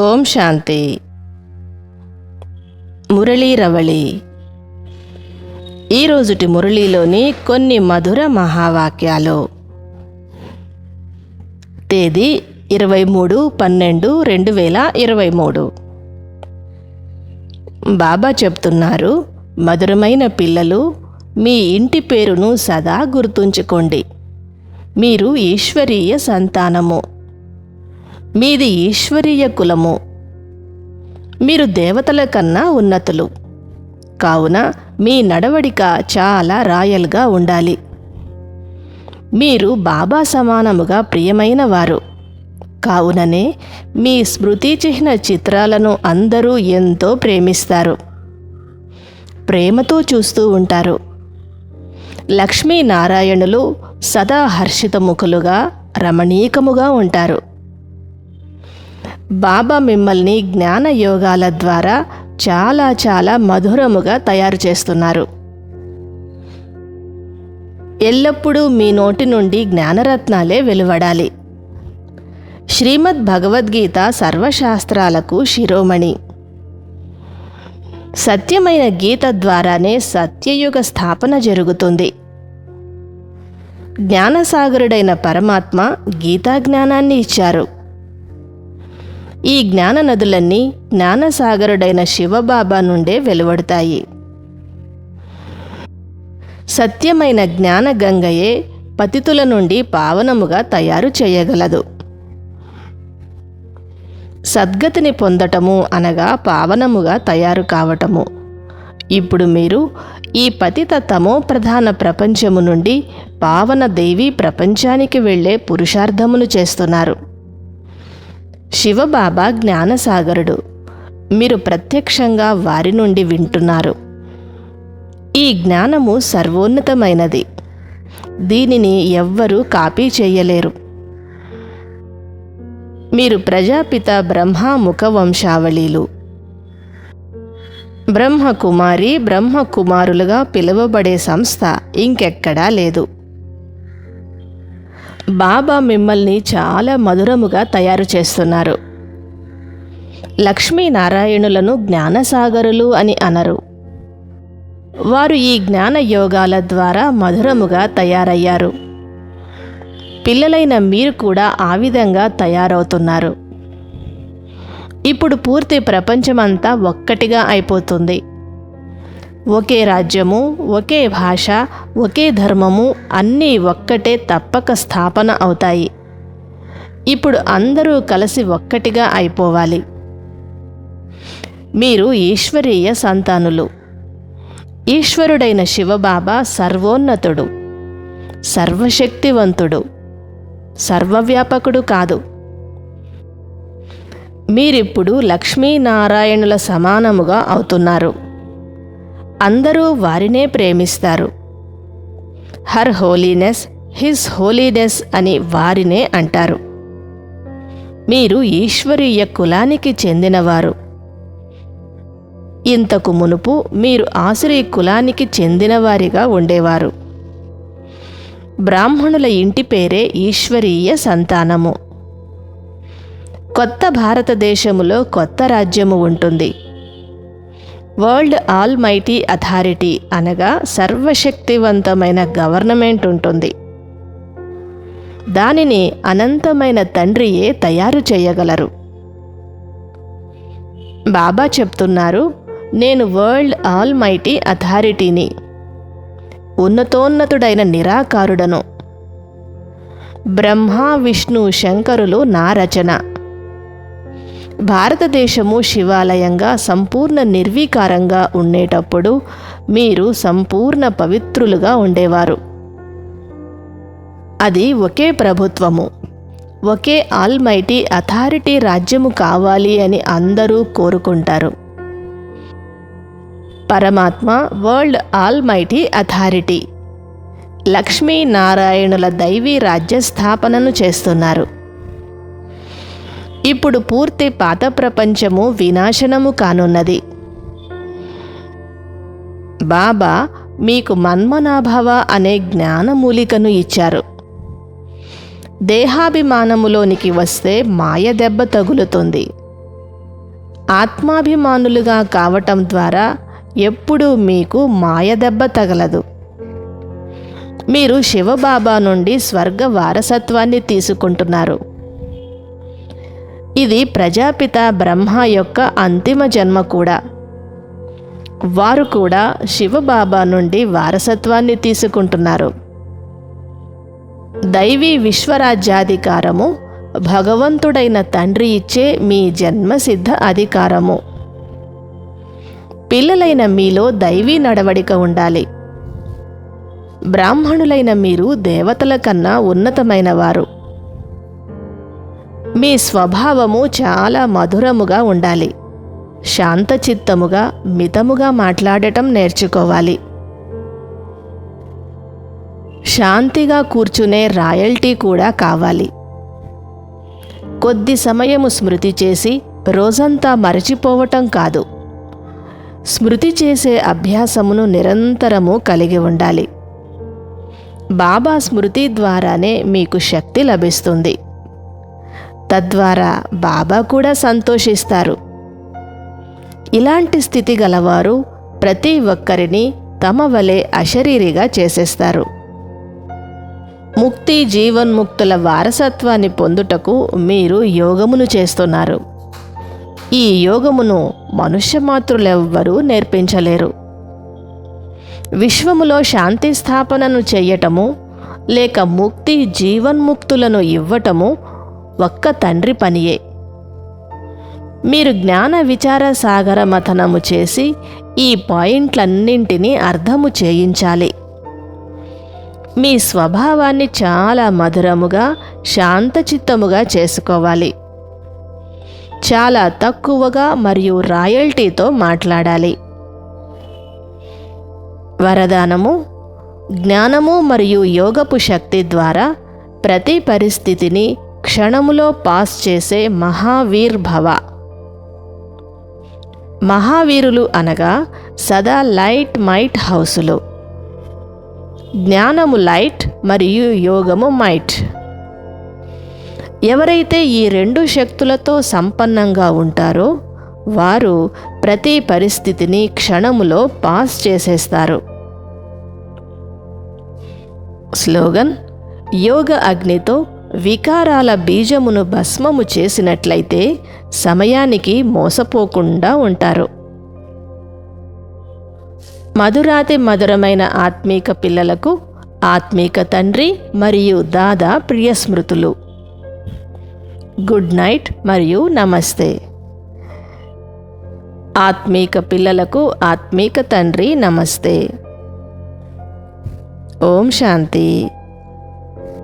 ఓం శాంతి. మురళీ రవళి. ఈరోజుటి మురళీలోని కొన్ని మధుర మహావాక్యాలు. తేదీ ఇరవై మూడు పన్నెండు రెండు వేల ఇరవై మూడు బాబా చెప్తున్నారు మధురమైన పిల్లలు మీ ఇంటి పేరును సదా గుర్తుంచుకోండి. మీరు ఈశ్వరీయ సంతానము. మీది ఈశ్వరీయ కులము. మీరు దేవతల కన్నా ఉన్నతులు. కావున మీ నడవడిక చాలా రాయల్గా ఉండాలి. మీరు బాబా సమానముగా ప్రియమైన వారు. కావుననే మీ స్మృతి చిహ్న చిత్రాలను అందరూ ఎంతో ప్రేమిస్తారు. ప్రేమతో చూస్తూ ఉంటారు. లక్ష్మీనారాయణులు సదా హర్షితముఖులుగా రమణీకముగా ఉంటారు. బాబా మిమ్మల్ని జ్ఞాన యోగాల ద్వారా చాలా చాలా మధురముగా తయారు చేస్తున్నారు. ఎల్లప్పుడూ మీ నోటి నుండి జ్ఞానరత్నాలే వెలువడాలి. శ్రీమద్ భగవద్గీత సర్వశాస్త్రాలకు శిరోమణి. సత్యమైన గీత ద్వారానే సత్యయుగ స్థాపన జరుగుతుంది. జ్ఞానసాగరుడైన పరమాత్మ గీతా జ్ఞానాన్ని ఇచ్చారు. ఈ జ్ఞాన నదులన్నీ జ్ఞానసాగరుడైన శివబాబా నుండే వెలువడతాయి. సత్యమైన జ్ఞాన గంగయే పతితుల నుండి పావనముగా తయారు చేయగలదు. సద్గతిని పొందటము అనగా పావనముగా తయారు కావటము. ఇప్పుడు మీరు ఈ పతిత తమో ప్రధాన ప్రపంచము నుండి పావన దేవి ప్రపంచానికి వెళ్ళే పురుషార్థమును చేస్తున్నారు. శివబాబా జ్ఞానసాగరుడు. మీరు ప్రత్యక్షంగా వారి నుండి వింటున్నారు. ఈ జ్ఞానము సర్వోన్నతమైనది. దీనిని ఎవ్వరూ కాపీ చేయలేరు. మీరు ప్రజాపిత బ్రహ్మ ముఖ వంశావళీలు బ్రహ్మకుమారి బ్రహ్మకుమారులుగా పిలువబడే సంస్థ ఇంకెక్కడా లేదు. బాబా మిమ్మల్ని చాలా మధురముగా తయారు చేస్తున్నారు. లక్ష్మీనారాయణులను జ్ఞానసాగరులు అని అనరు. వారు ఈ జ్ఞాన యోగాల ద్వారా మధురముగా తయారయ్యారు. పిల్లలైన మీరు కూడా ఆ విధంగా తయారవుతున్నారు. ఇప్పుడు పూర్తి ప్రపంచమంతా ఒక్కటిగా అయిపోతుంది. ఒకే రాజ్యము ఒకే భాష ఒకే ధర్మము అన్నీ ఒక్కటే తప్పక స్థాపన అవుతాయి. ఇప్పుడు అందరూ కలిసి ఒక్కటిగా అయిపోవాలి. మీరు ఈశ్వరీయ సంతానులు. ఈశ్వరుడైన శివబాబా సర్వోన్నతుడు సర్వశక్తివంతుడు సర్వవ్యాపకుడు కాదు. మీరిప్పుడు లక్ష్మీనారాయణుల సమానముగా అవుతున్నారు. అందరూ వారినే ప్రేమిస్తారు. హర్ హోలీనెస్ హిస్ హోలీనెస్ అని వారినే అంటారు. మీరు ఈశ్వరీయ కులానికి చెందినవారు. ఇంతకు మునుపు మీరు ఆసురీ కులానికి చెందినవారిగా ఉండేవారు. బ్రాహ్మణుల ఇంటి పేరే ఈశ్వరీయ సంతానము. కొత్త భారతదేశములో కొత్త రాజ్యము ఉంటుంది. వరల్డ్ ఆల్ మైటీ అథారిటీ అనగా సర్వశక్తివంతమైన గవర్నమెంట్ ఉంటుంది. దానిని అనంతమైన తండ్రియే తయారు చేయగలరు. బాబా చెప్తున్నారు నేను వరల్డ్ ఆల్ మైటీ అథారిటీని ఉన్నతోన్నతుడైన నిరాకారుడను. బ్రహ్మ విష్ణు శంకరులు నా రచన. భారతదేశము శివాలయంగా సంపూర్ణ నిర్వీకారంగా ఉండేటప్పుడు మీరు సంపూర్ణ పవిత్రులుగా ఉండేవారు. అది ఒకే ప్రభుత్వము ఒకే ఆల్మైటీ అథారిటీ రాజ్యము కావాలి అని అందరూ కోరుకుంటారు. పరమాత్మ వరల్డ్ ఆల్మైటీ అథారిటీ లక్ష్మీనారాయణుల దైవీ రాజ్య స్థాపనను చేస్తున్నారు. ఇప్పుడు పూర్తి పాత ప్రపంచము వినాశనము కానున్నది. బాబా మీకు మన్మనాభవ అనే జ్ఞానమూలికను ఇచ్చారు. దేహాభిమానములోనికి వస్తే మాయ దెబ్బ తగులుతుంది. ఆత్మాభిమానులుగా కావటం ద్వారా ఎప్పుడూ మీకు మాయదెబ్బ తగలదు. మీరు శివబాబా నుండి స్వర్గ వారసత్వాన్ని తీసుకుంటున్నారు. ఇది ప్రజాపిత బ్రహ్మ యొక్క అంతిమ జన్మ కూడా. వారు కూడా శివబాబా నుండి వారసత్వాన్ని తీసుకుంటున్నారు. దైవీ విశ్వరాజ్యాధికారము భగవంతుడైన తండ్రి ఇచ్చే మీ జన్మసిద్ధ అధికారము. పిల్లలైన మీలో దైవీ నడవడిక ఉండాలి. బ్రాహ్మణులైన మీరు దేవతల కన్నా ఉన్నతమైన వారు మీ స్వభావము చాలా మధురముగా ఉండాలి. శాంతచిత్తముగా మితముగా మాట్లాడటం నేర్చుకోవాలి. శాంతిగా కూర్చునే రాయల్టీ కూడా కావాలి. కొద్ది సమయము స్మృతి చేసి రోజంతా మరచిపోవటం కాదు. స్మృతి చేసే అభ్యాసమును నిరంతరము కలిగి ఉండాలి. బాబా స్మృతి ద్వారానే మీకు శక్తి లభిస్తుంది. తద్వారా బాబా కూడా సంతోషిస్తారు. ఇలాంటి స్థితి గలవారు ప్రతి ఒక్కరిని తమ వలె అశరీరిగా చేసేస్తారు. ముక్తి జీవన్ముక్తుల వారసత్వాన్ని పొందుటకు మీరు యోగమును చేస్తున్నారు. ఈ యోగమును మనుష్యమాతృలెవ్వరూ నేర్పించలేరు. విశ్వములో శాంతి స్థాపనను చేయటము లేక ముక్తి జీవన్ముక్తులను ఇవ్వటము ఒక్క తండ్రి పనియే. మీరు జ్ఞాన విచార సాగర మథనము చేసి ఈ పాయింట్లన్నింటినీ అర్థము చేయించాలి. మీ స్వభావాన్ని చాలా మధురముగా శాంతచిత్తముగా చేసుకోవాలి. చాలా తక్కువగా మరియు రాయల్టీతో మాట్లాడాలి. వరదానము జ్ఞానము మరియు యోగపు శక్తి ద్వారా ప్రతి పరిస్థితిని క్షణములో పాస్ చేసే మహావీర్ భవ మహావీరులు అనగా సదా లైట్ మైట్ హౌసులు. జ్ఞానము లైట్ మరియు యోగము మైట్. ఎవరైతే ఈ రెండు శక్తులతో సంపన్నంగా ఉంటారో వారు ప్రతి పరిస్థితిని క్షణములో పాస్ చేసేస్తారు. స్లోగన్ యోగ అగ్నితో వికారాల బీజమును భస్మము చేసినట్లయితే సమయానికి మోసపోకుండా ఉంటారు. మధురాతి మధురమైన ఆత్మీక పిల్లలకు ఆత్మీక తండ్రి మరియు దాదా ప్రియ స్మృతులు గుడ్ నైట్ మరియు నమస్తే. ఆత్మీక పిల్లలకు ఆత్మీక తండ్రి నమస్తే. ఓం శాంతి.